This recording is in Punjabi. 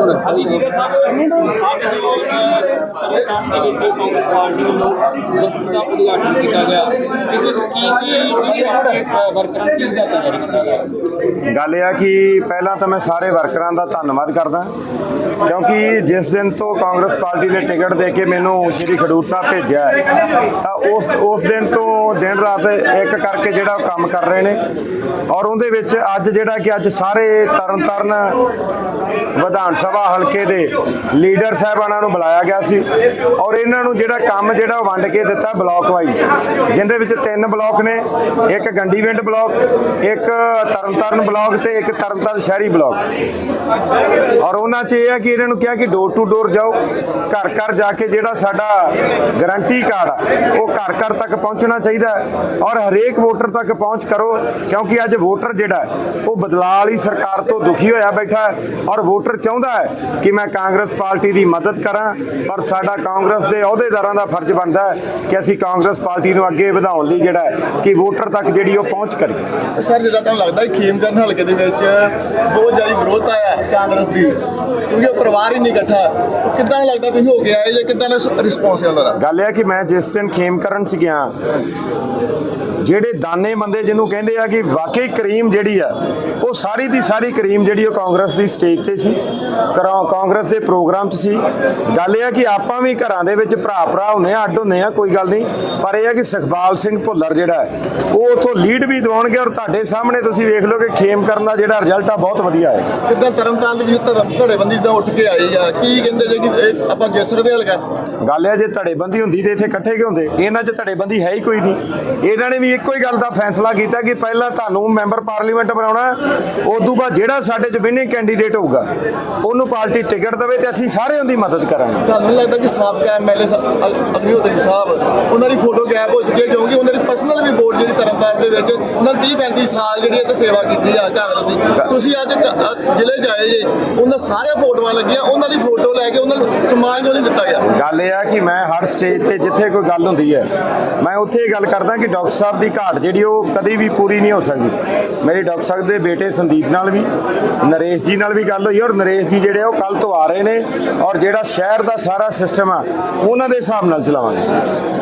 ਹਾਂਜੀ ਲੀਡਰ ਸਾਹਿਬ ਅੱਜ ਜੋ ਤਰਨਤਾਰਨ ਦੇ ਵਿੱਚ ਕਾਂਗਰਸ ਪਾਰਟੀ ਵੱਲੋਂ ਦਫ਼ਤਰ ਦਾ ਉਦਘਾਟਨ ਕੀਤਾ ਗਿਆ, ਇਸ ਵਿੱਚ ਕੀ ਕੀ ਆਪਣੇ ਵਰਕਰਾਂ ਕੀ ਹਦਾਇਤਾਂ ਜਾਰੀ ਕੀਤਾ ਗਿਆ ਗੱਲ ਇਹ ਆ ਕਿ ਪਹਿਲਾਂ ਤਾਂ ਮੈਂ ਸਾਰੇ ਵਰਕਰਾਂ ਦਾ ਧੰਨਵਾਦ ਕਰਦਾ, ਕਿਉਂਕਿ ਜਿਸ ਦਿਨ ਤੋਂ ਕਾਂਗਰਸ ਪਾਰਟੀ ਨੇ ਟਿਕਟ ਦੇ ਕੇ ਮੈਨੂੰ ਸ਼੍ਰੀ ਖਡੂਰ ਸਾਹਿਬ ਭੇਜਿਆ ਤਾਂ ਉਸ ਉਸ ਦਿਨ ਤੋਂ ਦਿਨ ਰਾਤ ਇੱਕ ਕਰਕੇ ਜਿਹੜਾ ਉਹ ਕੰਮ ਕਰ ਰਹੇ ਨੇ, ਔਰ ਉਹਦੇ ਵਿੱਚ ਅੱਜ ਜਿਹੜਾ ਕਿ ਅੱਜ ਸਾਰੇ ਤਰਨਤਾਰਨ ਵਿਧਾਨ ਸਭਾ ਹਲਕੇ ਦੇ ਲੀਡਰ ਸਾਹਿਬਾਨਾਂ ਨੂੰ ਬੁਲਾਇਆ ਗਿਆ ਸੀ ਔਰ ਇਹਨਾਂ ਨੂੰ ਜਿਹੜਾ ਕੰਮ ਜਿਹੜਾ ਉਹ ਵੰਡ ਕੇ ਦਿੱਤਾ ਬਲਾਕ ਵਾਈਜ਼, ਜਿੰਦੇ ਵਿੱਚ ਤਿੰਨ ਬਲਾਕ ਨੇ, ਇੱਕ ਗੰਡੀਵਿੰਡ ਬਲਾਕ, ਇੱਕ ਤਰਨਤਾਰਨ ਬਲਾਕ ਤੇ ਇੱਕ ਤਰਨਤਾਰਨ ਸ਼ਹਿਰੀ ਬਲਾਕ। ਔਰ ਉਹਨਾਂ 'ਚ ਇਹ ਹੈ ਕਿ ਇਹਨਾਂ ਨੂੰ ਕਿਹਾ ਕਿ ਡੋਰ ਟੂ ਡੋਰ ਜਾਓ, ਘਰ ਘਰ ਜਾ ਕੇ ਜਿਹੜਾ ਸਾਡਾ ਗਾਰੰਟੀ ਕਾਰਡ ਆ, ਉਹ ਘਰ ਘਰ ਤੱਕ ਪਹੁੰਚਣਾ ਚਾਹੀਦਾ ਔਰ ਹਰੇਕ ਵੋਟਰ ਤੱਕ ਪਹੁੰਚ ਕਰੋ, ਕਿਉਂਕਿ ਅੱਜ ਵੋਟਰ ਜਿਹੜਾ ਉਹ ਬਦਲਾਅ ਵਾਲੀ ਸਰਕਾਰ ਤੋਂ ਦੁਖੀ ਹੋਇਆ ਬੈਠਾ ਔਰ ਔਰ ਵੋਟਰ ਚਾਹੁੰਦਾ ਹੈ ਕਿ ਮੈਂ ਕਾਂਗਰਸ ਪਾਰਟੀ ਦੀ ਮਦਦ ਕਰਾਂ ਪਰ ਸਾਡਾ ਕਾਂਗਰਸ ਦੇ ਅਹੁਦੇਦਾਰਾਂ ਦਾ ਫਰਜ਼ ਬਣਦਾ ਹੈ ਕਿ ਅਸੀਂ ਕਾਂਗਰਸ ਪਾਰਟੀ ਨੂੰ ਅੱਗੇ ਵਧਾਉਣ ਲਈ ਜਿਹੜਾ ਹੈ ਕਿ ਵੋਟਰ ਤੱਕ ਜਿਹੜੀ ਉਹ ਪਹੁੰਚ ਕਰੀਏ ਸਰ ਜਿੱਦਾਂ ਤੁਹਾਨੂੰ ਲੱਗਦਾ ਹੈ ਖੇਮਕਰਨ ਹਲਕੇ ਦੇ ਵਿੱਚ ਬਹੁਤ ਜ਼ਿਆਦਾ ਵਿਰੋਧਤਾ ਹੈ ਕਾਂਗਰਸ ਦੀ ਕਿਉਂਕਿ ਉਹ ਪਰਿਵਾਰ ਹੀ ਨਹੀਂ ਇਕੱਠਾ। ਕਿੱਦਾਂ ਲੱਗਦਾ ਤੁਸੀਂ ਹੋ ਗਿਆ ਜਾਂ ਕਿੱਦਾਂ ਦਾ ਰਿਸਪੌਂਸ ਹੈ ਉਹਨਾਂ ਦਾ? ਗੱਲ ਇਹ ਹੈ ਕਿ ਮੈਂ ਜਿਸ ਦਿਨ ਖੇਮ ਕਰਨ ਚ ਗਿਆ ਜਿਹੜੇ ਦਾਨੇ ਬੰਦੇ ਜਿਹਨੂੰ ਕਹਿੰਦੇ ਆ ਕਿ ਵਾਕਈ ਕਰੀਮ ਜਿਹੜੀ ਆ ਉਹ ਸਾਰੀ ਦੀ ਸਾਰੀ ਕਰੀਮ ਜਿਹੜੀ ਉਹ ਕਾਂਗਰਸ ਦੀ ਸਟੇਜ ਤੇ ਸੀ। ਕਰਾ- ਕਾਂਗਰਸ ਦੇ ਪ੍ਰੋਗਰਾਮ 'ਚ ਸੀ। ਗੱਲ ਇਹ ਆ ਕਿ ਆਪਾਂ ਵੀ ਘਰਾਂ ਦੇ ਵਿੱਚ ਭਰਾ ਭਰਾ ਹੁੰਦੇ ਆ ਅੱਡ ਹੁੰਦੇ ਆ ਕੋਈ ਗੱਲ ਨਹੀਂ। ਪਰ ਇਹ ਆ ਕਿ ਸੁਖਪਾਲ ਸਿੰਘ ਭੁੱਲਰ ਜਿਹੜਾ ਉਹ ਉਥੋਂ ਲੀਡ ਵੀ ਦਿਵਾਉਣਗੇ ਔਰ ਤੁਹਾਡੇ ਸਾਹਮਣੇ ਤੁਸੀਂ ਵੇਖ ਲਓ ਕਿ ਖੇਮ ਕਰਨ ਦਾ ਜਿਹੜਾ ਰਿਜ਼ਲਟ ਆ ਬਹੁਤ ਵਧੀਆ ਹੈ। ਕਿੱਦਾਂ ਤਰਨਤਾਰਨ ਦੇ ਵਿੱਚ ਧੜੇਬੰਦੀ ਦਾ ਉੱਠ ਕੇ ਆਈ ਆ, ਕੀ ਕਹਿੰਦੇ ਜੇ ਕਿ ਆਪਾਂ ਜਿੱਤ ਸਕਦੇ ਹਲਕਾ? ਗੱਲ ਹੈ ਜੇ ਧੜੇਬੰਦੀ ਹੁੰਦੀ ਤੇ ਇੱਥੇ ਇਕੱਠੇ ਕਿਉਂ ਹੁੰਦੇ? ਇਹਨਾਂ 'ਚ ਧੜੇਬੰਦੀ ਹੈ ਹੀ ਕੋਈ ਨਹੀਂ। ਇਹਨਾਂ ਨੇ ਵੀ ਇੱਕੋ ਹੀ ਗੱਲ ਦਾ ਫੈਸਲਾ ਕੀਤਾ ਕਿ ਪਹਿਲਾਂ ਤੁਹਾਨੂੰ ਮੈਂਬਰ ਪਾਰਲੀਮੈਂਟ ਬਣਾਉਣਾ ਉਸ ਤੋਂ ਬਾਅਦ ਜਿਹੜਾ ਸਾਡੇ 'ਚ ਵਿਨਿੰਗ ਕੈਂਡੀਡੇਟ ਹੋਊਗਾ ਉਹਨੂੰ ਪਾਰਟੀ ਟਿਕਟ ਦੇਵੇ ਤੇ ਅਸੀਂ ਸਾਰੇ ਉਹਦੀ ਮਦਦ ਕਰਾਂਗੇ। ਤੁਹਾਨੂੰ ਲੱਗਦਾ ਕਿ ਸਾਬਕਾ ਐਮਐਲਏ ਅਗਨੀਹੋਤਰੀ ਸਾਹਿਬ ਉਹਨਾਂ ਦੀ ਫੋਟੋ ਗਾਇਬ ਹੋ ਚੁੱਕੀ ਹੈ ਕਿਉਂਕਿ ਉਹਨਾਂ ਦੀ ਪਰਸਨਲ ਵੀ ਵੋਟ ਜਿਹੜੀ ਤਰਨਤਾਰਨ ਦੇ ਵਿੱਚ ਉਹਨਾਂ 30 35 ਸਾਲ ਜਿਹੜੀ ਇੱਥੇ ਸੇਵਾ ਕੀਤੀ ਆ ਕਾਂਗਰਸ ਦੀ। ਤੁਸੀਂ ਅੱਜ ਜ਼ਿਲ੍ਹੇ ਜਾਏ ਜੇ ਉਹਨਾਂ ਸਾਰੇ ਫੋਟੋਆਂ ਲੱਗੀਆਂ ਉਹਨਾਂ ਦੀ ਫੋਟੋ ਲੈ ਕੇ ਉਹਨਾਂ ਨੂੰ ਸਮਾਨ ਕਿਉਂ ਨਹੀਂ ਦਿੱਤਾ ਗਿਆ। ਗੱਲ ਰਿਹਾ ਕਿ ਮੈਂ ਹਰ ਸਟੇਜ ਤੇ ਜਿੱਥੇ ਕੋਈ ਗੱਲ ਹੁੰਦੀ ਹੈ, ਮੈਂ ਉੱਥੇ ਇਹ ਗੱਲ ਕਰਦਾ ਕਿ ਡਾਕਟਰ ਸਾਹਿਬ ਦੀ ਘਾਟ ਜਿਹੜੀ ਉਹ ਕਦੀ ਵੀ ਪੂਰੀ ਨਹੀਂ ਹੋ ਸਕਦੀ। ਮੇਰੇ ਡਾਕਟਰ ਸਾਹਿਬ ਦੇ ਬੇਟੇ ਸੰਦੀਪ ਨਾਲ ਵੀ, ਨਰੇਸ਼ ਜੀ ਨਾਲ ਵੀ ਗੱਲ ਹੋਈ ਔਰ ਨਰੇਸ਼ ਜੀ ਜਿਹੜੇ ਉਹ ਕੱਲ ਤੋਂ ਆ ਰਹੇ ਨੇ ਔਰ ਜਿਹੜਾ ਸ਼ਹਿਰ ਦਾ ਸਾਰਾ ਸਿਸਟਮ ਆ, ਉਹਨਾਂ ਦੇ ਹਿਸਾਬ ਨਾਲ ਚਲਾਵਾਂਗੇ।